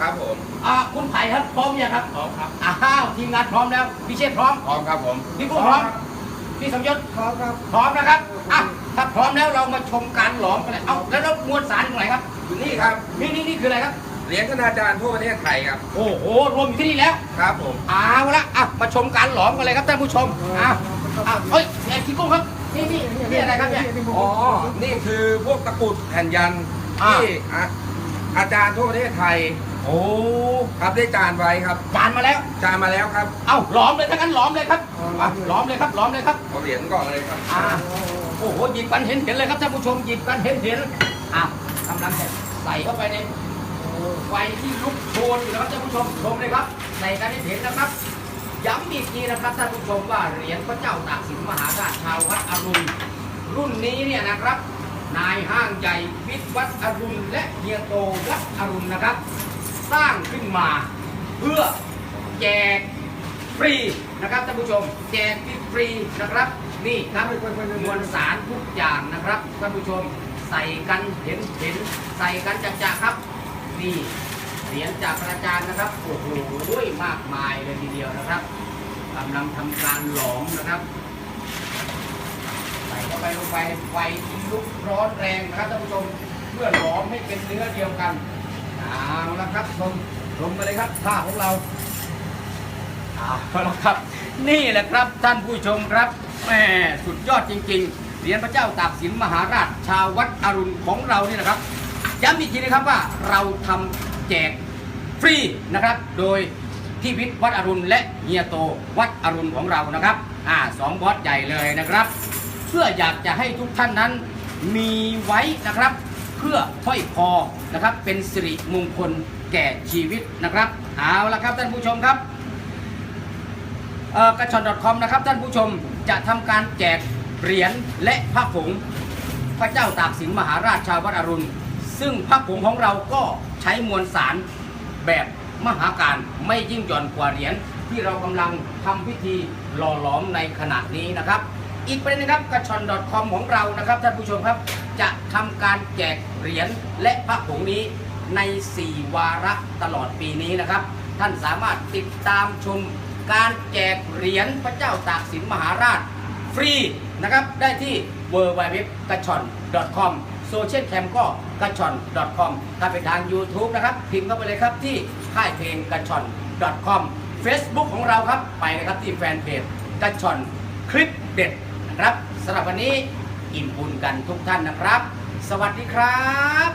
ครับผมอ่าคุณไผ่ครับพร้อมยังครับพร้อมครับอ้าวทีมงานพร้อมแล้วพี่เชษฐ์พร้อมพร้อมครับผมพี่กุ้งพร้อมพี่สมยศพร้อมครับพร้อมนะครับอะถ้าพร้อมแล้วเรามาชมการหลอมกันเลยเอ้าแล้วแล้วมวลสารอยู่ไหนครับอยู่นี่ครับนี่นี่นี่คืออะไรครับเหรียญคณาจารย์ทั่วประเทศไทยครับโอ้โหรวมอยู่ที่นี่แล้วครับผมเอาละอะมาชมการหลอมกันเลยครับท่านผู้ชมอ้าวอ้าวเฮ้ยไอ้พี่กุ้งครับนี่นี่นี่อะไรครับเนี่ยอ๋อนี่คือพวกตะกรุดแผ่นยันอ่าที่อะอาจารย์ทั่วประเทศไทย โอ้ครับได้จานไว้ครับ จานมาแล้ว จานมาแล้วครับ เอ้าหลอมเลยถ้างั้นหลอมเลยครับอะหลอมเลยครับหลอมเลยครับ เอาเหรียญก่อนเลยครับอ่าโอ้โหหยิบกันเห็นเห็นเลยครับท่านผู้ชมหยิบกันเห็นเห็นอะกำลังจะใส่เข้าไปในไฟที่ลุกโชนอยู่นะครับท่านผู้ชมชมเลยครับใส่กันให้เห็นนะครับย้ำอีกทีนะครับท่านผู้ชมว่าเหรียญพระเจ้าตากสินมหาราชชาววัดอรุณรุ่นนี้เนี่ยนะครับ นายห้างใหญ่วิทย์วัดอรุณและเฮียโตวัดอรุณนะครับ สร้างขึ้นมา เพื่อแจกฟรีนะครับท่านผู้ชม แจกฟรีนะครับ นี่ครับมวลสารทุกอย่างนะครับท่านผู้ชมใส่กันเห็นเห็นใส่กันจักๆครับ นี่เหรียญจากพระอาจารย์นะครับโอ้โหมากมายเลยทีเดียวนะครับกำลังทำการหลอมนะครับใส่เข้าไปลงไปไฟที่ลุกร้อนแรงนะครับท่านผู้ชมเพื่อหลอมให้เป็นเนื้อเดียวกัน เอาละครับชมชมกันเลยครับผ้าของเราเอาละครับ นี่แหละครับท่านผู้ชมครับแหมสุดยอดจริง ๆ เหรียญพระเจ้าตากสินมหาราช ชาววัดอรุณของเรานี่นะครับย้ำอีกทีนะครับว่าเราทำแจกฟรีนะครับ โดยที่วิทย์วัดอรุณและเฮียโตวัดอรุณของเรานะครับอ่าสองบอสใหญ่เลยนะครับ เพื่ออยากจะให้ทุกท่านนั้นมีไว้นะครับ พื่อห้อยคอนะครับ เป็นสิริมงคลแก่ชีวิตนะครับเอาละครับท่านผู้ชมครับกระชอน .com นะครับท่านผู้ชมจะทำการแจกเหรียญและพระผงพระเจ้าตากสินมหาราชชาววัดอรุณ ซึ่งพระผงของเราก็ใช้มวลสารแบบมหาการไม่ยิ่งหย่อนกว่าเหรียญที่เรากำลังทำพิธีหล่อหลอมในขณะนี้นะครับ อีกประเด็นนะครับกระชอน .com ของเรานะครับท่านผู้ชมครับ จะทำการแจกเหรียญและพระผงนี้ใน 4 วาระตลอดปีนี้นะครับ ท่านสามารถติดตามชมการแจกเหรียญพระเจ้าตากสินมหาราช ฟรีนะครับได้ที่ w w w กระชอน .com โซเชียลแคมก็กระชอน .com ถ้าเป็นทาง YouTube นะครับพิมพ์เข้าไปเลยครับที่ค่ายเพลงกระชอน .com Facebook ของเราครับไปนะครับที่แฟนเพจกระชอนคลิปเด็ด ครับสำหรับวันนี้อิ่มบุญกันทุกท่านนะครับ สวัสดีครับ